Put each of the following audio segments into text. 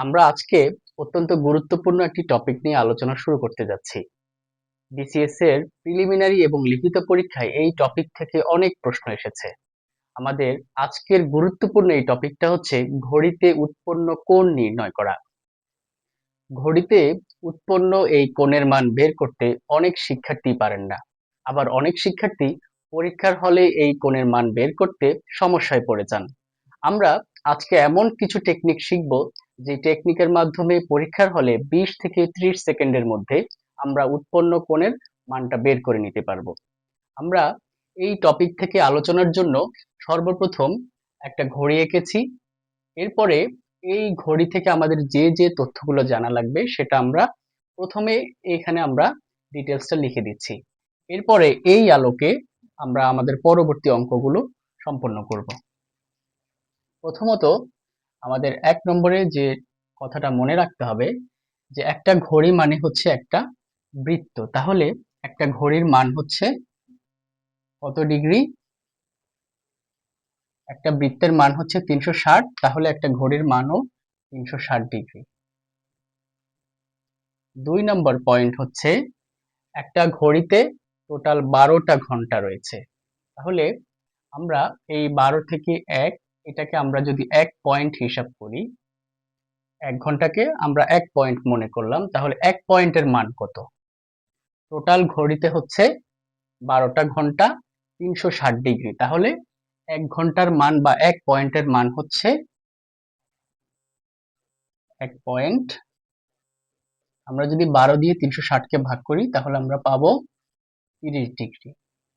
আমরা আজকে অত্যন্ত গুরুত্বপূর্ণ একটি টপিক নিয়ে আলোচনা শুরু করতে যাচ্ছি। বিসিএস এর প্রিলিমিনারি এবং লিখিত পরীক্ষায় এই টপিক থেকে অনেক প্রশ্ন এসেছে। আমাদের আজকের গুরুত্বপূর্ণ এই টপিকটা হচ্ছে ঘড়িতে উৎপন্ন কোণ নির্ণয় করা। ঘড়িতে উৎপন্ন এই কোণের মান বের করতে অনেক শিক্ষার্থী পারেন না। আবার অনেক শিক্ষার্থী পরীক্ষার হলে এই কোণের মান বের করতে সমস্যায় পড়ে যান। আমরা আজকে এমন কিছু টেকনিক শিখব যে টেকনিকের মাধ্যমে পরীক্ষার হলে বিশ থেকে ত্রিশ সেকেন্ডের মধ্যে আমরা উৎপন্ন কোণের মানটা বের করে নিতে পারব। আমরা এই টপিক থেকে আলোচনার জন্য সর্বপ্রথম একটা ঘড়ি এঁকেছি। এরপরে এই ঘড়ি থেকে আমাদের যে যে তথ্যগুলো জানা লাগবে সেটা আমরা প্রথমে এখানে আমরা ডিটেলসটা লিখে দিচ্ছি। এরপরে এই আলোকে আমরা আমাদের পরবর্তী অঙ্কগুলো সম্পন্ন করব। প্রথমত আমাদের এক নম্বরে যে কথাটা মনে রাখতে হবে যে একটা ঘড়ি মানে হচ্ছে একটা বৃত্ত। তাহলে একটা ঘড়ির মান হচ্ছে কত ডিগ্রি? একটা বৃত্তের মান হচ্ছে তিনশো ষাট, তাহলে একটা ঘড়ির মানও তিনশো ষাট ডিগ্রি। দুই নম্বর পয়েন্ট হচ্ছে একটা ঘড়িতে টোটাল বারোটা ঘণ্টা রয়েছে। তাহলে আমরা এই বারো থেকে এক এটাকে আমরা যদি এক পয়েন্ট হিসাব করি, এক ঘন্টাকে আমরা এক পয়েন্ট মনে করলাম, তাহলে এক পয়েন্টের মান কত? টোটাল ঘড়িতে হচ্ছে বারোটা ঘণ্টা তিনশো ষাট ডিগ্রি তাহলে এক ঘণ্টার মান বা এক পয়েন্টের মান হচ্ছে এক পয়েন্ট আমরা যদি বারো দিয়ে তিনশো ষাটকে ভাগ করি, তাহলে আমরা পাবো তিরিশ ডিগ্রি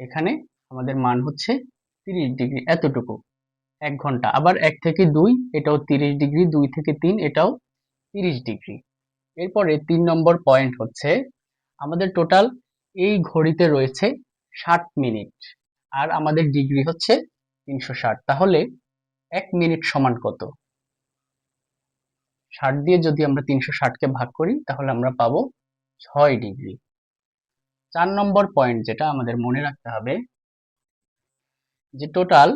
এখানে আমাদের মান হচ্ছে তিরিশ ডিগ্রি এতটুকু। এক ঘণ্টা। আবার এক থেকে দুই, এটাও তিরিশ ডিগ্রি, দুই থেকে তিন, এটাও তিরিশ ডিগ্রি। এরপরে তিন নম্বর পয়েন্ট হচ্ছে, আমাদের টোটাল এই ঘড়িতে রয়েছে ষাট মিনিট, আর আমাদের ডিগ্রি হচ্ছে তিনশো ষাট। তাহলে এক মিনিট সমান কত? ষাট দিয়ে যদি আমরা তিনশো ষাটকে ভাগ করি, তাহলে আমরা পাবো ছয় ডিগ্রি। চার নম্বর পয়েন্ট যেটা আমাদের মনে রাখতে হবে, যে টোটাল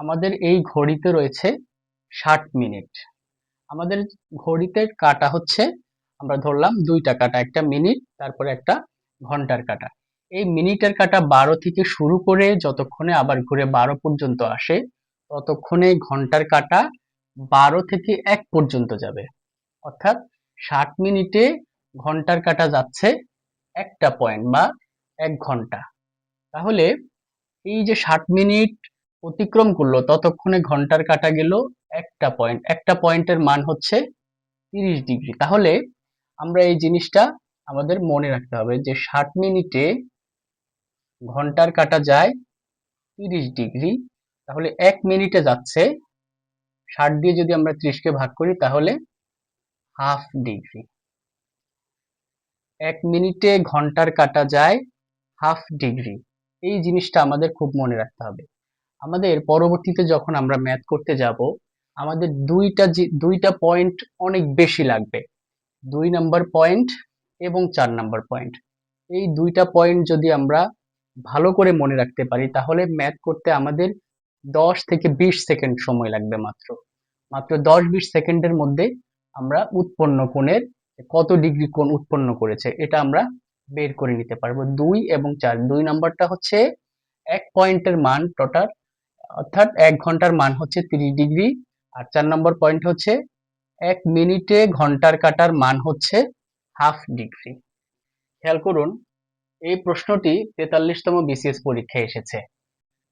আমাদের এই ঘড়িতে রয়েছে ষাট মিনিট। আমাদের ঘড়িতে কাটা হচ্ছে, আমরা ধরলাম দুইটা কাটা, একটা মিনিট, তারপরে একটা ঘণ্টার কাটা। এই মিনিটের কাটা বারো থেকে শুরু করে যতক্ষণে আবার ঘুরে বারো পর্যন্ত আসে, ততক্ষণে ঘণ্টার কাটা বারো থেকে এক পর্যন্ত যাবে। অর্থাৎ ষাট মিনিটে ঘণ্টার কাটা যাচ্ছে একটা পয়েন্ট বা এক ঘণ্টা। তাহলে এই যে ষাট মিনিট অতিক্রম করল। ততক্ষণে ঘণ্টার কাটা গেল একটা পয়েন্ট একটা পয়েন্টের মান হচ্ছে তিরিশ ডিগ্রি তাহলে আমরা এই জিনিসটা আমাদের মনে রাখতে হবে যে ষাট মিনিটে ঘণ্টার কাটা যায় তিরিশ ডিগ্রি তাহলে এক মিনিটে যাচ্ছে ষাট দিয়ে যদি আমরা ত্রিশকে ভাগ করি, তাহলে হাফ ডিগ্রি এক মিনিটে ঘণ্টার কাটা যায় হাফ ডিগ্রি এই জিনিসটা আমাদের খুব মনে রাখতে হবে। আমাদের পরবর্তীতে যখন আমরা ম্যাথ করতে যাব, আমাদের দুইটা দুইটা পয়েন্ট অনেক বেশি লাগবে। দুই নাম্বার পয়েন্ট এবং চার নাম্বার পয়েন্ট এই দুইটা পয়েন্ট যদি আমরা ভালো করে মনে রাখতে পারি, তাহলে ম্যাথ করতে আমাদের দশ থেকে বিশ সেকেন্ড সময় লাগবে মাত্র। মাত্র দশ বিশ সেকেন্ডের মধ্যে আমরা উৎপন্ন কোণের কত ডিগ্রি কোণ উৎপন্ন করেছে, এটা আমরা বের করে নিতে পারব। দুই এবং চার, দুই নাম্বারটা হচ্ছে এক পয়েন্টের মান টোটাল অর্থাৎ এক ঘণ্টার মান হচ্ছে তিরিশ ডিগ্রি। আর চার নম্বর পয়েন্ট হচ্ছে, এক মিনিটে ঘণ্টার কাটার মান হচ্ছে হাফ ডিগ্রি। খেয়াল করুন, এই প্রশ্নটি তেতাল্লিশতম বিসিএস পরীক্ষায় এসেছে।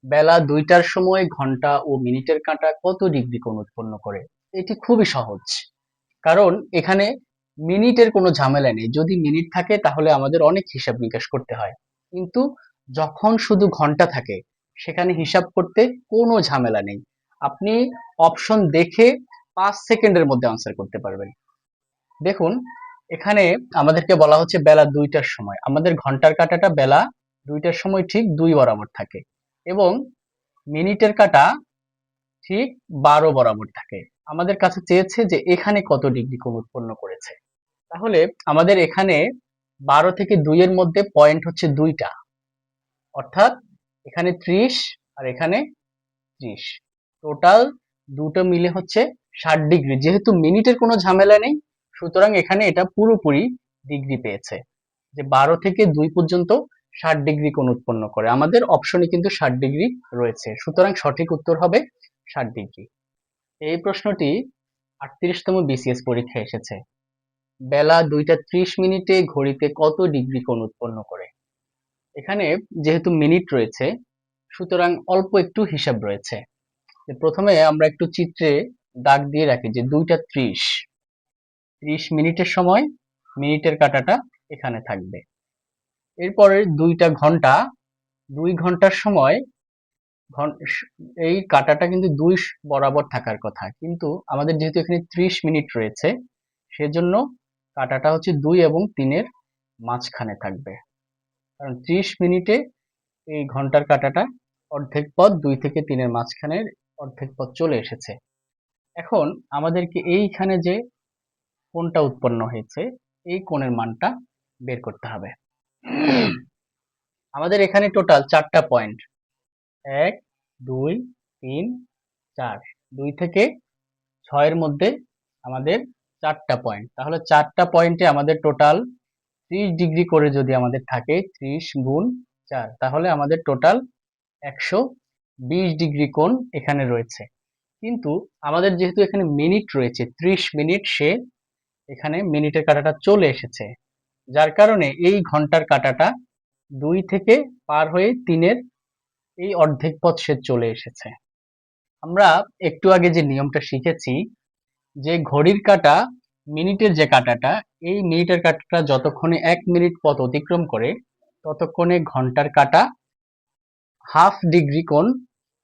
বেলা দুইটার সময় ঘণ্টা ও মিনিটের কাঁটা কত ডিগ্রি কোণ উৎপন্ন করে? এটি খুবই সহজ। কারণ এখানে মিনিটের কোনো ঝামেলা নেই। যদি মিনিট থাকে, তাহলে আমাদের অনেক হিসাব নিকাশ করতে হয়। কিন্তু যখন শুধু ঘণ্টা থাকে সেখানে হিসাব করতে কোনো ঝামেলা নেই। আপনি অপশন দেখে পাঁচ সেকেন্ডের মধ্যে আনসার করতে পারবেন। দেখুন, এখানে আমাদেরকে বলা হচ্ছে বেলা দুইটার সময়। আমাদের ঘণ্টার কাটাটা বেলা দুইটার সময় ঠিক দুই বরাবর থাকে এবং মিনিটের কাটা ঠিক বারো বরাবর থাকে। আমাদের কাছে চেয়েছে যে এখানে কত ডিগ্রি কোণ উৎপন্ন করেছে। তাহলে আমাদের এখানে বারো থেকে দুইয়ের মধ্যে পয়েন্ট হচ্ছে দুইটা। অর্থাৎ এখানে ত্রিশ আর এখানে ত্রিশ। টোটাল দুটো মিলে হচ্ছে ষাট ডিগ্রি যেহেতু মিনিটের কোনো ঝামেলা নেই, সুতরাং এখানে এটা পুরোপুরি ডিগ্রি পেয়েছে। যে বারো থেকে দুই পর্যন্ত ষাট ডিগ্রি কোণ উৎপন্ন করে। আমাদের অপশনে কিন্তু ষাট ডিগ্রি রয়েছে। সুতরাং সঠিক উত্তর হবে ষাট ডিগ্রি এই প্রশ্নটি আটত্রিশতম বিসিএস পরীক্ষায় এসেছে। বেলা দুইটা ত্রিশ মিনিটে ঘড়িতে কত ডিগ্রি কোণ উৎপন্ন করে? এখানে যেহেতু মিনিট রয়েছে, সুতরাং অল্প একটু হিসাব রয়েছে। প্রথমে আমরা একটু চিত্রে দাগ দিয়ে রাখি যে দুইটা ত্রিশ। ত্রিশ মিনিটের সময় মিনিটের কাটাটা এখানে থাকবে। এরপরে দুইটা ঘণ্টা, দুই ঘণ্টার সময় এই কাটাটা কিন্তু দুই বরাবর থাকার কথা। কিন্তু আমাদের যেহেতু এখানে ত্রিশ মিনিট রয়েছে, সেজন্য কাটাটা হচ্ছে দুই এবং তিনের মাঝখানে থাকবে। কারণ ত্রিশ মিনিটে এই ঘণ্টার কাটাটা অর্ধেক পথ, দুই থেকে তিনের মাঝখানের অর্ধেক পথ চলে এসেছে। এখন আমাদেরকে এইখানে যে কোণটা উৎপন্ন হয়েছে, এই কোণের মানটা বের করতে হবে। আমাদের এখানে টোটাল চারটা পয়েন্ট। এক, দুই, তিন, চার। দুই থেকে ছয়ের মধ্যে আমাদের চারটা পয়েন্ট। তাহলে চারটা পয়েন্টে আমাদের টোটাল ত্রিশ ডিগ্রি করে যদি আমাদের থাকে ত্রিশ গুণ চার, তাহলে আমাদের টোটাল একশো বিশ ডিগ্রি কোণ এখানে রয়েছে। কিন্তু আমাদের যেহেতু এখানে মিনিট রয়েছে, ত্রিশ মিনিট সে এখানে মিনিটের কাটাটা চলে এসেছে। যার কারণে এই ঘণ্টার কাটাটা দুই থেকে পার হয়ে তিনের এই অর্ধেক পথ সে চলে এসেছে। আমরা একটু আগে যে নিয়মটা শিখেছি, যে ঘড়ির কাটা মিনিটের যে কাটাটা, এই মিনিটের কাটাটা যতক্ষণে এক মিনিট পথ অতিক্রম করে, ততক্ষণে ঘণ্টার কাটা হাফ ডিগ্রি কোণ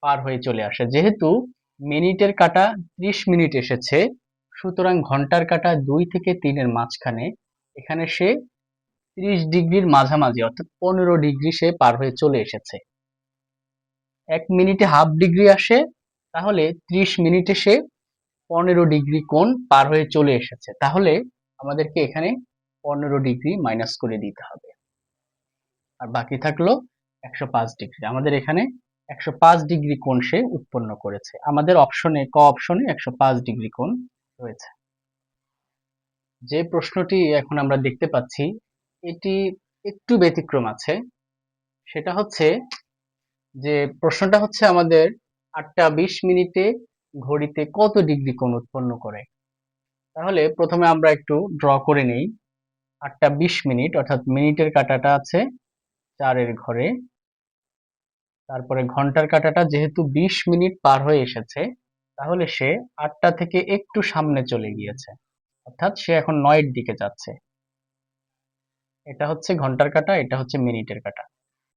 পার হয়ে চলে আসে। যেহেতু মিনিটের কাটা ত্রিশ মিনিট এসেছে, সুতরাং ঘণ্টার কাটা দুই থেকে তিনের মাঝখানে এখানে সে ত্রিশ ডিগ্রির মাঝামাঝি, অর্থাৎ পনেরো ডিগ্রি সে পার হয়ে চলে এসেছে। এক মিনিটে হাফ ডিগ্রি আসে, তাহলে ত্রিশ মিনিটে সে পনেরো ডিগ্রি কোণ পার হয়ে চলে এসেছে। তাহলে আমাদেরকে এখানে পনেরো ডিগ্রি মাইনাস করে দিতে হবে। আর বাকি থাকল একশো পাঁচ ডিগ্রি। আমাদের এখানে একশো পাঁচ ডিগ্রি কোণ সে উৎপন্ন করেছে। আমাদের অপশনে ক অপশনে একশো পাঁচ ডিগ্রি কোণ রয়েছে। যে প্রশ্নটি এখন আমরা দেখতে পাচ্ছি, এটি একটু ব্যতিক্রম আছে। সেটা হচ্ছে যে প্রশ্নটা হচ্ছে আমাদের আটটা বিশ মিনিটে ঘড়িতে কত ডিগ্রি কোণ উৎপন্ন করে? তাহলে প্রথমে আমরা একটু ড্র করে নেই। আটটা বিশ মিনিট, অর্থাৎ মিনিটের কাটাটা আছে চারের ঘরে। তারপরে ঘণ্টার কাটাটা যেহেতু বিশ মিনিট পার হয়ে এসেছে, তাহলে সে আটটা থেকে একটু সামনে চলে গিয়েছে। অর্থাৎ সে এখন নয়ের দিকে যাচ্ছে। এটা হচ্ছে ঘণ্টার কাটা, এটা হচ্ছে মিনিটের কাটা।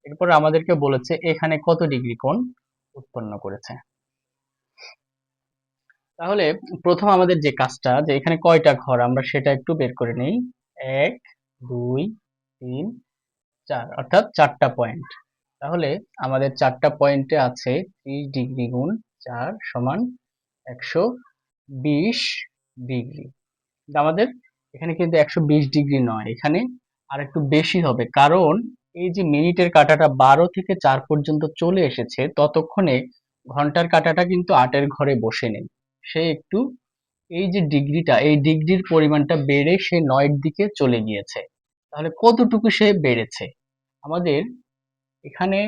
এরপর আমাদেরকে বলেছে এখানে কত ডিগ্রি কোণ উৎপন্ন করেছে। তাহলে প্রথম আমাদের যে কাজটা, যে এখানে কয়টা ঘর, আমরা সেটা একটু বের করে নেই। এক, দুই, তিন, চার, অর্থাৎ চারটা পয়েন্ট। তাহলে আমাদের চারটা পয়েন্টে আছে ত্রিশ ডিগ্রি গুণ চার সমান একশো বিশ ডিগ্রি। আমাদের এখানে কিন্তু একশো বিশ ডিগ্রি নয়, এখানে আর একটু বেশি হবে। কারণ এই যে মিনিটের কাটাটা বারো থেকে চার পর্যন্ত চলে এসেছে, ততক্ষণে ঘণ্টার কাটাটা কিন্তু আটের ঘরে বসে নেই। সে একটু এই যে ডিগ্রিটা, এই ডিগ্রির পরিমাণটা বেড়ে সে নয়ের দিকে চলে গিয়েছে। তাহলে কতটুকু সে বেড়েছে? আমাদের এখানে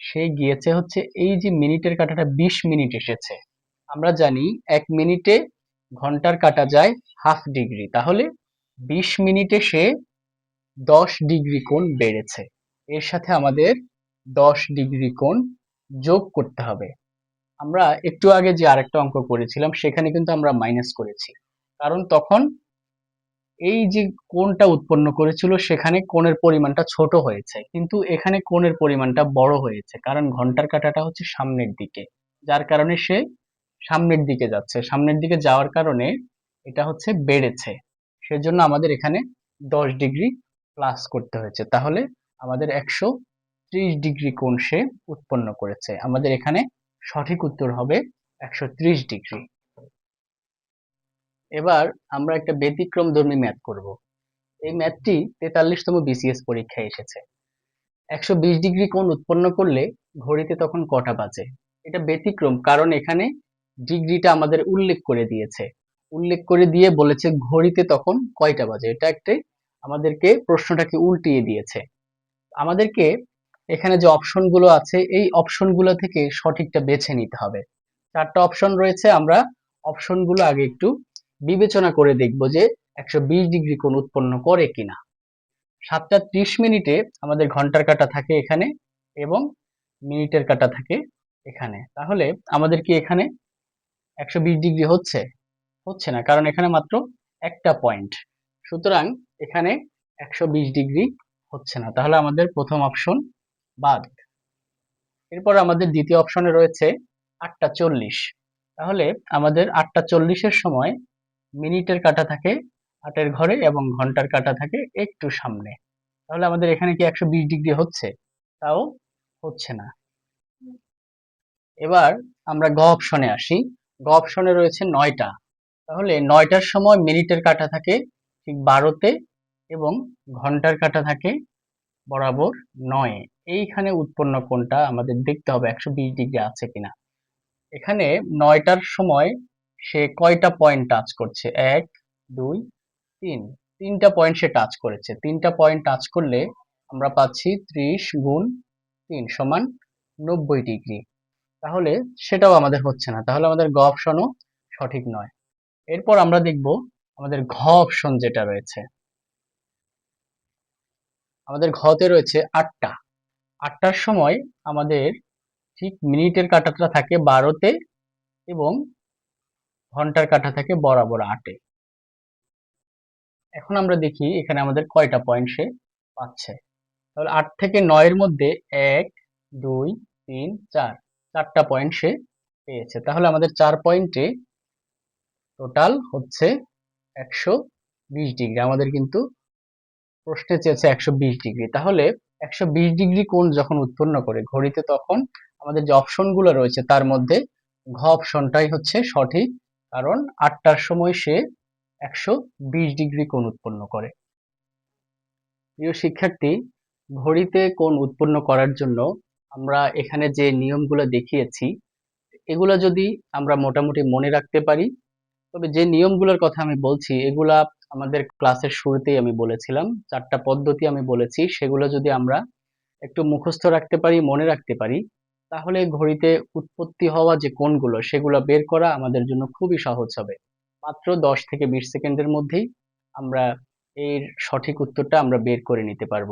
সে গিয়েছে হচ্ছে এই যে মিনিটের কাটাটা বিশ মিনিট এসেছে। আমরা জানি এক মিনিটে ঘণ্টার কাটা যায় হাফ ডিগ্রি। তাহলে বিশ মিনিটে সে দশ ডিগ্রি কোণ বেড়েছে। এর সাথে আমাদের দশ ডিগ্রি কোণ যোগ করতে হবে। আমরা একটু আগে যে আরেকটা অঙ্ক করেছিলাম, সেখানে কিন্তু আমরা মাইনাস করেছি। কারণ তখন এই যে কোণটা উৎপন্ন করেছিল, সেখানে কোণের পরিমাণটা ছোট হয়েছে। কিন্তু এখানে কোণের পরিমাণটা বড় হয়েছে, কারণ ঘণ্টার কাঁটাটা হচ্ছে সামনের দিকে। যার কারণে সে সামনের দিকে যাচ্ছে। সামনের দিকে যাওয়ার কারণে এটা হচ্ছে বেড়েছে। সেজন্য আমাদের এখানে দশ ডিগ্রি প্লাস করতে হয়েছে। তাহলে আমাদের একশো ত্রিশ ডিগ্রি কোণ সে উৎপন্ন করেছে। আমাদের এখানে সঠিক উত্তর হবে একশো ত্রিশ ডিগ্রি। এবার আমরা একটা ব্যতিক্রমধর্মী ম্যাথ করব। এই ম্যাথটি তেতাল্লিশতম বিসিএস পরীক্ষায় এসেছে। একশো বিশ ডিগ্রি কোণ উৎপন্ন করলে ঘড়িতে তখন কটা বাজে? এটা ব্যতিক্রম, কারণ এখানে ডিগ্রিটা আমাদের উল্লেখ করে দিয়েছে। উল্লেখ করে দিয়ে বলেছে ঘড়িতে তখন কয়টা বাজে? এটা একটা আমাদেরকে প্রশ্নটাকে উল্টিয়ে দিয়েছে। আমাদেরকে এখানে যে অপশনগুলো আছে, এই অপশনগুলো থেকে সঠিকটা বেছে নিতে হবে। চারটা অপশন রয়েছে, আমরা অপশনগুলো আগে একটু বিবেচনা করে দেখব যে একশো বিশ ডিগ্রি কোণ উৎপন্ন করে কিনা। সাতটা ত্রিশ মিনিটে আমাদের ঘণ্টার কাটা থাকে এখানে এবং মিনিটের কাটা থাকে এখানে। তাহলে আমাদের কি এখানে একশো বিশ ডিগ্রি হচ্ছে? হচ্ছে না, কারণ এখানে মাত্র একটা পয়েন্ট সুতরাং এখানে একশো বিশ ডিগ্রি হচ্ছে না। তাহলে আমাদের প্রথম অপশন বাদ। এরপর আমাদের দ্বিতীয় অপশনে রয়েছে আটটা চল্লিশ। তাহলে আমাদের আটটা চল্লিশের সময় মিনিটের কাটা থাকে আটের ঘরে এবং ঘণ্টার কাটা থাকে একটু সামনে। তাহলে আমাদের এখানে কি একশো বিশ ডিগ্রি হচ্ছে? তাও হচ্ছে না। এবার আমরা গ অপশনে আসি। গ অপশনে রয়েছে নয়টা। তাহলে নয়টার সময় মিনিটের কাটা থাকে ঠিক বারোতে এবং ঘণ্টার কাটা থাকে বরাবর নয়। এইখানে উৎপন্ন কোণটা আমাদের দেখতে হবে একশো বিশ ডিগ্রি আছে কিনা। এখানে নয়টার সময় সে কয়টা পয়েন্ট টাচ করছে? এক, দুই, তিন। তিনটা পয়েন্ট সে টাচ করেছে। তিনটা পয়েন্ট টাচ করলে আমরা পাচ্ছি ত্রিশ গুণ তিন সমান নব্বই ডিগ্রি। তাহলে সেটাও আমাদের হচ্ছে না। তাহলে আমাদের গ অপশনও সঠিক নয়। এরপর আমরা দেখব আমাদের ঘ অপশন যেটা রয়েছে। আমাদের ঘতে রয়েছে আটটা। আটটার সময় আমাদের ঠিক মিনিটের কাটাটা থাকে বারোতে এবং ঘণ্টার কাটা থাকে বরাবর আটে। এখন আমরা দেখি এখানে আমাদের কয়টা পয়েন্ট সে পাচ্ছে। তাহলে আট থেকে নয়ের মধ্যে এক, দুই, তিন, চার, চারটা পয়েন্ট সে পেয়েছে। তাহলে আমাদের চার পয়েন্টে টোটাল হচ্ছে একশো বিশ ডিগ্রি। আমাদের কিন্তু প্রশ্নে চেয়েছে একশো বিশ ডিগ্রি। তাহলে একশো বিশ ডিগ্রি কোণ যখন উৎপন্ন করে ঘড়িতে তখন আমাদের যে অপশনগুলো রয়েছে তার মধ্যে ঘ অপশনটাই হচ্ছে সঠিক, কারণ আটটার সময় সে একশো বিশ ডিগ্রি কোণ উৎপন্ন করে। প্রিয় শিক্ষার্থী, ঘড়িতে কোণ উৎপন্ন করার জন্য আমরা এখানে যে নিয়মগুলো দেখিয়েছি, এগুলো যদি আমরা মোটামুটি মনে রাখতে পারি তবে যে নিয়মগুলোর কথা আমি বলছি, এগুলা আমাদের ক্লাসের শুরুতেই আমি বলেছিলাম। চারটা পদ্ধতি আমি বলেছি, সেগুলো যদি আমরা একটু মুখস্থ রাখতে পারি, মনে রাখতে পারি, তাহলে ঘড়িতে উৎপত্তি হওয়া যে কোণগুলো, সেগুলো বের করা আমাদের জন্য খুবই সহজ হবে। মাত্র দশ থেকে বিশ সেকেন্ডের মধ্যেই আমরা এর সঠিক উত্তরটা আমরা বের করে নিতে পারব।